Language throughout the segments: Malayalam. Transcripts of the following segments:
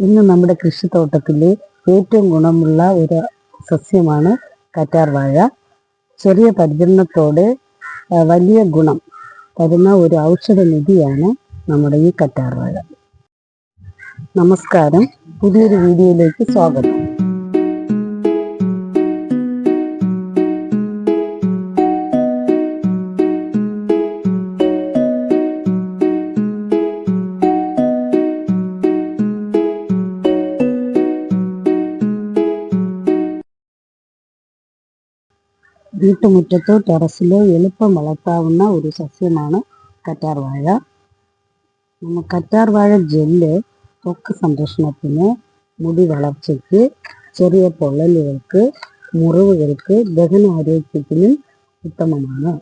ഇന്ന് നമ്മുടെ കൃഷിത്തോട്ടത്തിലെ ഏറ്റവും ഗുണമുള്ള ഒരു സസ്യമാണ് കറ്റാർ വാഴ. ചെറിയ പരിചരണത്തോടെ വലിയ ഗുണം തരുന്ന ഒരു ഔഷധ നിധിയാണ് നമ്മുടെ ഈ കറ്റാർ വാഴ. നമസ്കാരം. പുതിയൊരു വീഡിയോയിലേക്ക് സ്വാഗതം. വീട്ടുമുറ്റത്തോ ടെറസിലോ എളുപ്പം വളർത്താവുന്ന ഒരു സസ്യമാണ് കറ്റാർ വാഴ. നമ്മൾ കറ്റാർ വാഴ ജെല്ല് ത്വക്ക് സംരക്ഷണത്തിന് മുടി വളർച്ചയ്ക്ക് ചെറിയ പൊള്ളലുകൾക്ക് മുറിവുകൾക്ക് ദഹനാരോഗ്യത്തിനും ഉത്തമമാണ്.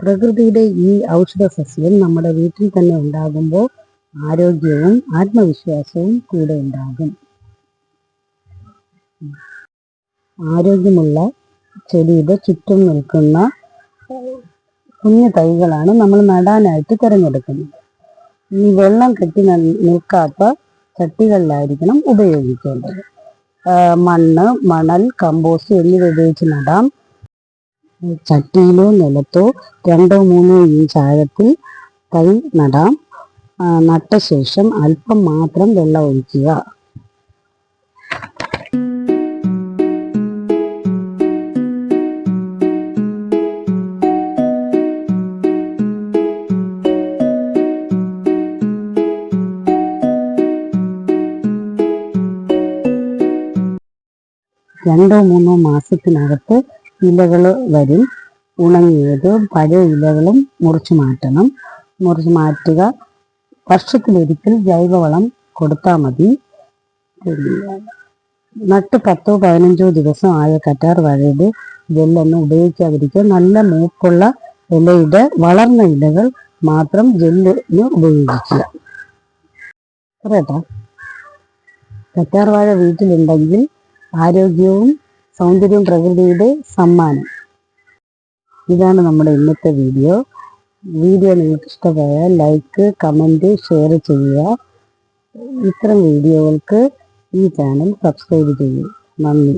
പ്രകൃതിയുടെ ഈ ഔഷധ സസ്യം നമ്മുടെ വീട്ടിൽ തന്നെ ഉണ്ടാകുമ്പോൾ ആരോഗ്യവും ആത്മവിശ്വാസവും കൂടെ ഉണ്ടാകും. ആരോഗ്യമുള്ള ചെടിയുടെ ചുറ്റും നിൽക്കുന്ന കുഞ്ഞു തൈകളാണ് നമ്മൾ നടാനായിട്ട് തിരഞ്ഞെടുക്കുന്നത്. ഈ വെള്ളം കെട്ടി നിൽക്കാത്ത ചട്ടികളിലായിരിക്കണം ഉപയോഗിക്കേണ്ടത്. മണ്ണ് മണൽ കമ്പോസ്റ്റ് എന്നിവ ഉപയോഗിച്ച് നടാം. ചട്ടിയിലോ നിലത്തോ രണ്ടോ മൂന്നോ ഇഞ്ച് ആഴത്തിൽ തൈ നടാം. നട്ട ശേഷം അല്പം മാത്രം വെള്ളം ഒഴിക്കുക. രണ്ടോ മൂന്നോ മാസത്തിനകത്ത് ഇലകൾ വരും. ഉണങ്ങിയത് പഴയ ഇലകളും മുറിച്ചു മാറ്റണം. മുറിച്ചു മാറ്റുക. വർഷത്തിലൊരിക്കൽ ജൈവവളം കൊടുത്താൽ മതി. നട്ട് പത്തോ പതിനഞ്ചോ ദിവസം ആയ കറ്റാർ വാഴയുടെ ജെല്ലൊന്നും ഉപയോഗിക്കാതിരിക്കുക നല്ല മൂപ്പുള്ള ഇലയുടെ വളർന്ന ഇലകൾ മാത്രം ജെല്ലിന് ഉപയോഗിക്കുക. കേട്ടോ. കറ്റാർ വാഴ വീട്ടിലുണ്ടെങ്കിൽ ആരോഗ്യവും സൗന്ദര്യവും പ്രകൃതിയുടെ സമ്മാനം. ഇതാണ് നമ്മുടെ ഇന്നത്തെ വീഡിയോ. വീഡിയോ നിങ്ങൾക്ക് ഇഷ്ടമായാൽ ലൈക്ക് കമന്റ് ഷെയർ ചെയ്യുക. ഇത്തരം വീഡിയോകൾക്ക് ഈ ചാനൽ സബ്സ്ക്രൈബ് ചെയ്യും. നന്ദി.